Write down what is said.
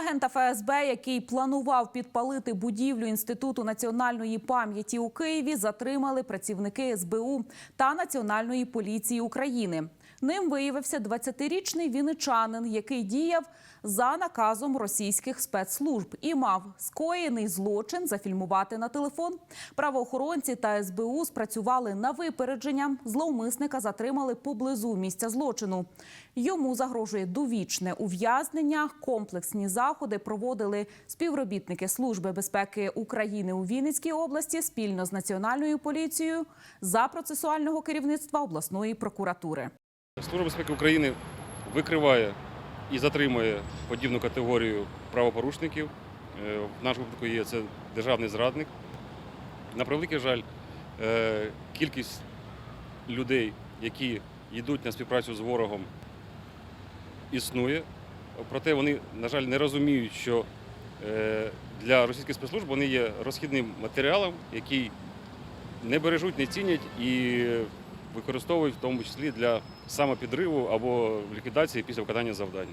Агента ФСБ, який планував підпалити будівлю Інституту національної пам'яті у Києві, затримали працівники СБУ та Національної поліції України. Ним виявився 20-річний вінничанин, який діяв за наказом російських спецслужб і мав скоєний злочин зафільмувати на телефон. Правоохоронці та СБУ спрацювали на випередження. Зловмисника затримали поблизу місця злочину. Йому загрожує довічне ув'язнення. Комплексні заходи проводили співробітники Служби безпеки України у Вінницькій області спільно з національною поліцією за процесуального керівництва обласної прокуратури. Служба безпеки України викриває і затримує подібну категорію правопорушників. Е, В нашому випадку є це державний зрадник. На превеликий жаль, е, кількість людей, які йдуть на співпрацю з ворогом, існує. Проте вони, на жаль, не розуміють, що е, для російських спецслужб вони є розхідним матеріалом, який не бережуть, не цінять і використовують в тому числі для самопідриву або ліквідації після виконання завдань.